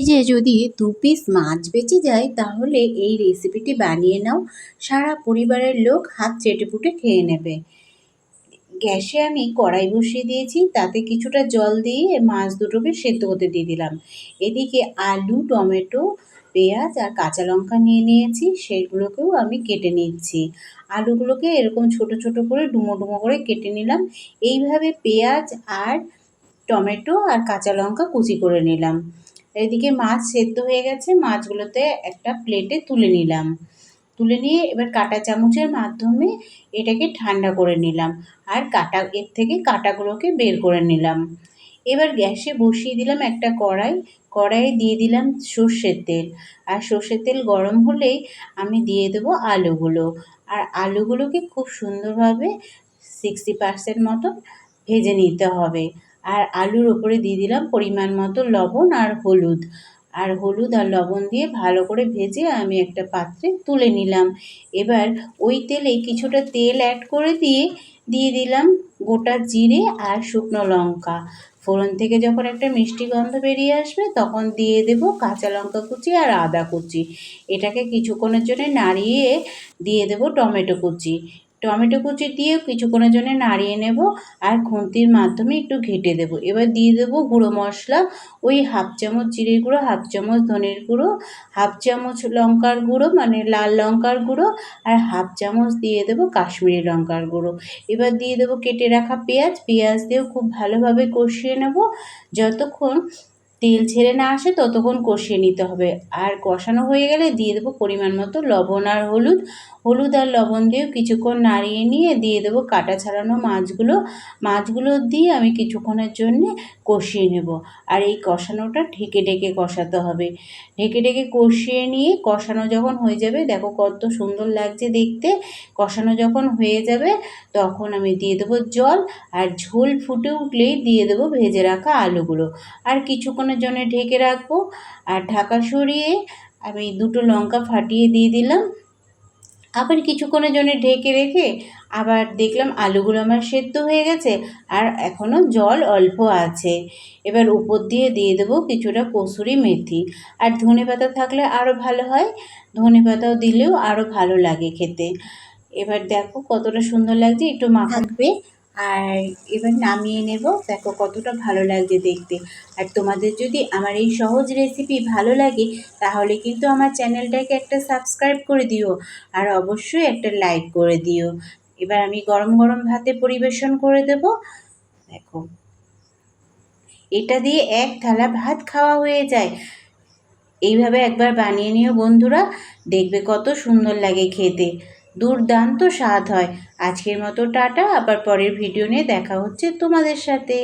যে যদি দু পিস মাছ বেঁচে যায়, তাহলে এই রেসিপিটি বানিয়ে নাও। সারা পরিবারের লোক হাত চেটেপুটে খেয়ে নেবে। গ্যাসে আমি কড়াই বসিয়ে দিয়েছি, তাতে কিছুটা জল দিয়ে মাছ দুটোকে সেদ্ধ হতে দিয়ে দিলাম। এদিকে আলু, টমেটো, পেঁয়াজ আর কাঁচা লঙ্কা নিয়ে নিয়েছি, সেগুলোকেও আমি কেটে নিচ্ছি। আলুগুলোকে এরকম ছোট ছোট করে ডুমো ডুমো করে কেটে নিলাম। এইভাবে পেঁয়াজ আর টমেটো আর কাঁচা লঙ্কা কুচি করে নিলাম। এদিকে মাছ সেদ্ধ হয়ে গেছে, মাছগুলোতে একটা প্লেটে তুলে নিলাম। তুলে নিয়ে এবার কাঁটা চামচের মাধ্যমে এটাকে ঠান্ডা করে নিলাম আর কাটা, এর থেকে কাটাগুলোকে বের করে নিলাম। এবার গ্যাসে বসিয়ে দিলাম একটা কড়াই, কড়াইয়ে দিয়ে দিলাম সর্ষের তেল। আর সর্ষের তেল গরম হলেই আমি দিয়ে দেবো আলুগুলো। আর আলুগুলোকে খুব সুন্দরভাবে সিক্সটি পার্সেন্ট মতন ভেজে নিতে হবে। আর আলুর ওপরে দিয়ে দিলাম পরিমাণ মতো লবণ আর হলুদ। আর হলুদ আর লবণ দিয়ে ভালো করে ভেজে আমি একটা পাত্রে তুলে নিলাম। এবার ওই তেলে কিছুটা তেল অ্যাড করে দিয়ে দিয়ে দিলাম গোটা জিরে আর শুকনো লঙ্কা। ফোড়ন থেকে যখন একটা মিষ্টি গন্ধ বেরিয়ে আসবে, তখন দিয়ে দেব কাঁচা লঙ্কা কুচি আর আদা কুচি। এটাকে কিছুক্ষণের জন্য নাড়িয়ে দিয়ে দেব টমেটো কুচি। টমেটো কুচি দিয়ে কিছুক্ষণের জন্য নাড়িয়ে নেব আর খুন্তির মাধ্যমে একটু ঘেটে দেবো। এবার দিয়ে দেবো গুঁড়ো মশলা, ওই হাফ চামচ জিরের গুঁড়ো, হাফ চামচ ধনের গুঁড়ো, হাফ চামচ লঙ্কার গুঁড়ো মানে লাল লঙ্কার গুঁড়ো আর হাফ চামচ দিয়ে দেবো কাশ্মীরি লঙ্কার গুঁড়ো। এবার দিয়ে দেবো কেটে রাখা পেঁয়াজ পেঁয়াজ দিয়েও খুব ভালোভাবে কষিয়ে নেব। যতক্ষণ তেল ছেড়ে না আসে ততক্ষণ কষিয়ে নিতে হবে। আর কষানো হয়ে গেলে দিয়ে দেবো পরিমাণ মতো লবণ আর হলুদ। হলুদ আর লবণ দিয়েও কিছুক্ষণ নাড়িয়ে নিয়ে দিয়ে দেবো কাটা ছাড়ানো মাছগুলো। মাছগুলো দিয়ে আমি কিছুক্ষণের জন্যে কষিয়ে নেব। আর এই কষানোটা ঢেকে ঢেকে কষাতে হবে। ঢেকে ঢেকে কষিয়ে নিয়ে কষানো যখন হয়ে যাবে, দেখো কত সুন্দর লাগছে দেখতে। কষানো যখন হয়ে যাবে, তখন আমি দিয়ে দেবো জল। আর ঝোল ফুটে উঠলেই দিয়ে দেবো ভেজে রাখা আলুগুলো। আর কিছুক্ষণের জন্য ঢেকে রাখব আর ঢাকা সরিয়ে আমি দুটো লঙ্কা ফাটিয়ে দিয়ে দিলাম। আবার কিছুক্ষণের জন্য ঢেকে রেখে আবার দেখলাম আলুগুলো আমার সেদ্ধ হয়ে গেছে আর এখনও জল অল্প আছে। এবার উপর দিয়ে দিয়ে দেবো কিছুটা কসুরি মেথি। আর ধনে পাতা থাকলে আরও ভালো হয়, ধনে পাতাও দিলেও আরও ভালো লাগে খেতে। এবার দেখো কতটা সুন্দর লাগছে, একটু মাখাবে। আর এবার নামিয়ে নেব। দেখো কতটা ভালো লাগছে দেখতে। আর তোমাদের যদি আমার এই সহজ রেসিপি ভালো লাগে, তাহলে কিন্তু আমার চ্যানেলটাকে একটা সাবস্ক্রাইব করে দিও। আর অবশ্যই একটা লাইক করে দিও। এবার আমি গরম গরম ভাতে পরিবেশন করে দেব। দেখো। এটা দিয়ে এক থালা ভাত খাওয়া হয়ে যায়। এইভাবে একবার বানিয়ে নিও বন্ধুরা। দেখবে কত সুন্দর লাগে খেতে। দুর্দান্ত স্বাদ হয়। আজকের মতো টাটা আবার পরের ভিডিও নিয়ে দেখা হচ্ছে তোমাদের সাথে।